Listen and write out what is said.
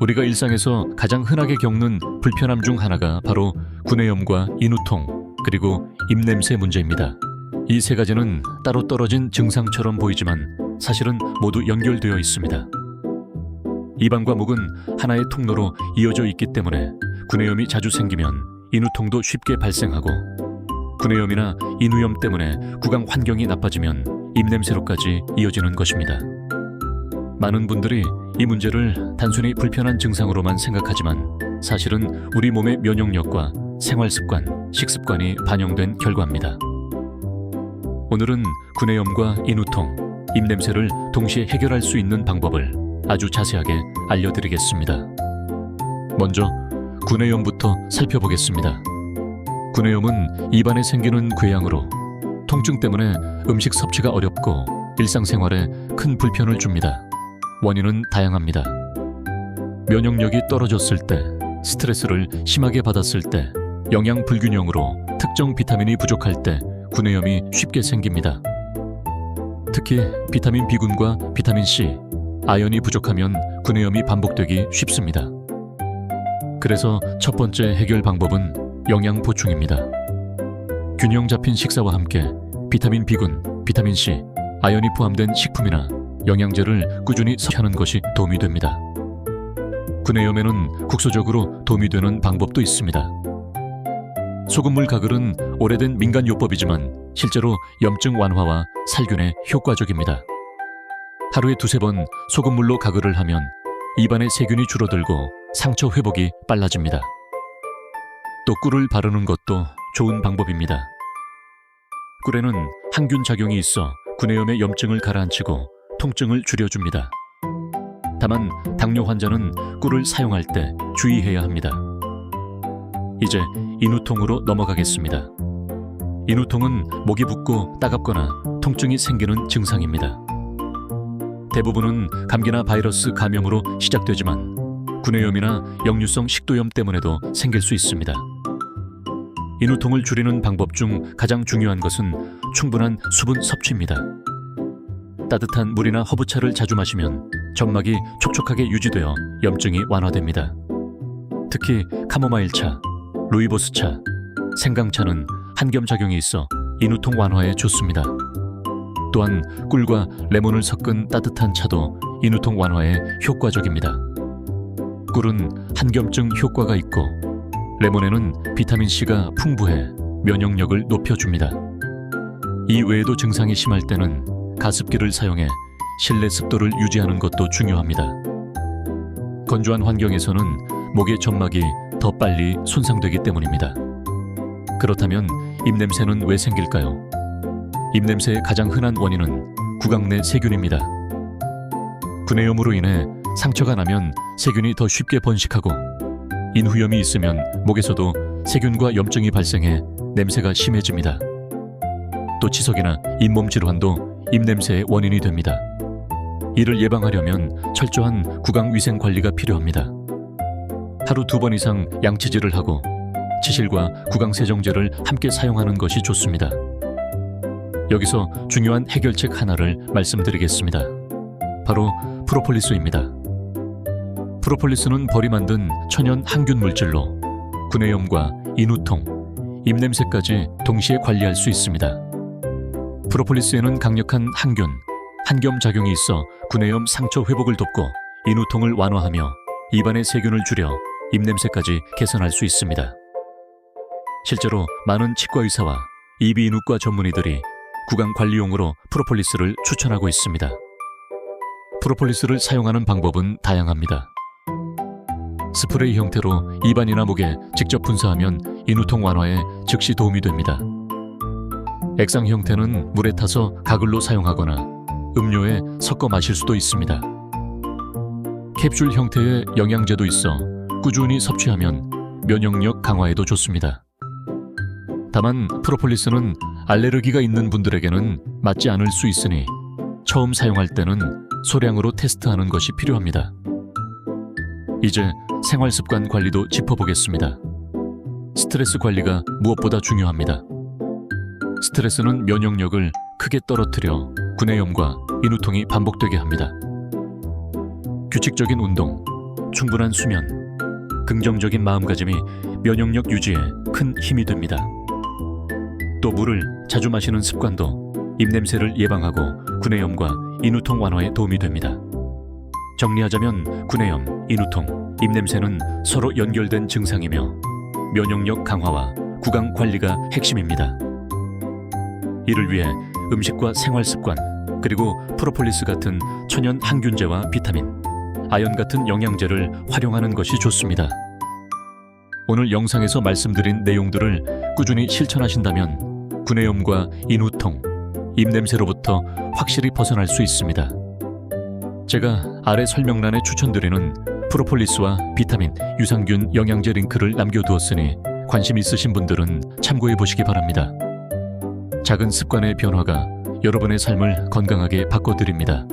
우리가 일상에서 가장 흔하게 겪는 불편함 중 하나가 바로 구내염과 인후통 그리고 입냄새 문제입니다. 이 세 가지는 따로 떨어진 증상처럼 보이지만 사실은 모두 연결되어 있습니다. 입안과 목은 하나의 통로로 이어져 있기 때문에 구내염이 자주 생기면 인후통도 쉽게 발생하고 구내염이나 인후염 때문에 구강 환경이 나빠지면 입냄새로까지 이어지는 것입니다. 많은 분들이 이 문제를 단순히 불편한 증상으로만 생각하지만 사실은 우리 몸의 면역력과 생활 습관, 식습관이 반영된 결과입니다. 오늘은 구내염과 인후통, 입냄새를 동시에 해결할 수 있는 방법을 아주 자세하게 알려드리겠습니다. 먼저 구내염부터 살펴보겠습니다. 구내염은 입안에 생기는 궤양으로 통증 때문에 음식 섭취가 어렵고 일상생활에 큰 불편을 줍니다. 원인은 다양합니다. 면역력이 떨어졌을 때, 스트레스를 심하게 받았을 때, 영양 불균형으로 특정 비타민이 부족할 때 구내염이 쉽게 생깁니다. 특히 비타민 B군과 비타민 C, 아연이 부족하면 구내염이 반복되기 쉽습니다. 그래서 첫 번째 해결 방법은 영양 보충입니다. 균형 잡힌 식사와 함께 비타민 B군, 비타민 C, 아연이 포함된 식품이나 영양제를 꾸준히 섭취하는 것이 도움이 됩니다. 구내염에는 국소적으로 도움이 되는 방법도 있습니다. 소금물 가글은 오래된 민간요법이지만 실제로 염증 완화와 살균에 효과적입니다. 하루에 두세 번 소금물로 가글을 하면 입안의 세균이 줄어들고 상처 회복이 빨라집니다. 또 꿀을 바르는 것도 좋은 방법입니다. 꿀에는 항균 작용이 있어 구내염의 염증을 가라앉히고 통증을 줄여줍니다. 다만 당뇨 환자는 꿀을 사용할 때 주의해야 합니다. 이제 인후통으로 넘어가겠습니다. 인후통은 목이 붓고 따갑거나 통증이 생기는 증상입니다. 대부분은 감기나 바이러스 감염으로 시작되지만 구내염이나 역류성 식도염 때문에도 생길 수 있습니다. 인후통을 줄이는 방법 중 가장 중요한 것은 충분한 수분 섭취입니다. 따뜻한 물이나 허브차를 자주 마시면 점막이 촉촉하게 유지되어 염증이 완화됩니다. 특히 카모마일차, 루이보스차, 생강차는 한겸 작용이 있어 인후통 완화에 좋습니다. 또한 꿀과 레몬을 섞은 따뜻한 차도 인후통 완화에 효과적입니다. 꿀은 한겸증 효과가 있고 레몬에는 비타민 C가 풍부해 면역력을 높여줍니다. 이 외에도 증상이 심할 때는 가습기를 사용해 실내 습도를 유지하는 것도 중요합니다. 건조한 환경에서는 목의 점막이 더 빨리 손상되기 때문입니다. 그렇다면 입냄새는 왜 생길까요? 입냄새의 가장 흔한 원인은 구강 내 세균입니다. 구내염으로 인해 상처가 나면 세균이 더 쉽게 번식하고 인후염이 있으면 목에서도 세균과 염증이 발생해 냄새가 심해집니다. 또 치석이나 잇몸 질환도 입냄새의 원인이 됩니다. 이를 예방하려면 철저한 구강 위생 관리가 필요합니다. 하루 두 번 이상 양치질을 하고 치실과 구강 세정제를 함께 사용하는 것이 좋습니다. 여기서 중요한 해결책 하나를 말씀드리겠습니다. 바로 프로폴리스입니다. 프로폴리스는 벌이 만든 천연 항균 물질로 구내염과 인후통, 입냄새까지 동시에 관리할 수 있습니다. 프로폴리스에는 강력한 항균, 한겸 작용이 있어 구내염 상처 회복을 돕고 인후통을 완화하며 입안의 세균을 줄여 입냄새까지 개선할 수 있습니다. 실제로 많은 치과 의사와 이비인후과 전문의들이 구강 관리용으로 프로폴리스를 추천하고 있습니다. 프로폴리스를 사용하는 방법은 다양합니다. 스프레이 형태로 입안이나 목에 직접 분사하면 인후통 완화에 즉시 도움이 됩니다. 액상 형태는 물에 타서 가글로 사용하거나 음료에 섞어 마실 수도 있습니다. 캡슐 형태의 영양제도 있어 꾸준히 섭취하면 면역력 강화에도 좋습니다. 다만 프로폴리스는 알레르기가 있는 분들에게는 맞지 않을 수 있으니 처음 사용할 때는 소량으로 테스트하는 것이 필요합니다. 이제 생활 습관 관리도 짚어보겠습니다. 스트레스 관리가 무엇보다 중요합니다. 스트레스는 면역력을 크게 떨어뜨려 구내염과 인후통이 반복되게 합니다. 규칙적인 운동, 충분한 수면, 긍정적인 마음가짐이 면역력 유지에 큰 힘이 됩니다. 또 물을 자주 마시는 습관도 입냄새를 예방하고 구내염과 인후통 완화에 도움이 됩니다. 정리하자면 구내염, 인후통, 입냄새는 서로 연결된 증상이며 면역력 강화와 구강 관리가 핵심입니다. 이를 위해 음식과 생활 습관, 그리고 프로폴리스 같은 천연 항균제와 비타민, 아연 같은 영양제를 활용하는 것이 좋습니다. 오늘 영상에서 말씀드린 내용들을 꾸준히 실천하신다면 구내염과 인후통, 입냄새로부터 확실히 벗어날 수 있습니다. 제가 아래 설명란에 추천드리는 프로폴리스와 비타민, 유산균 영양제 링크를 남겨두었으니 관심 있으신 분들은 참고해 보시기 바랍니다. 작은 습관의 변화가 여러분의 삶을 건강하게 바꿔드립니다.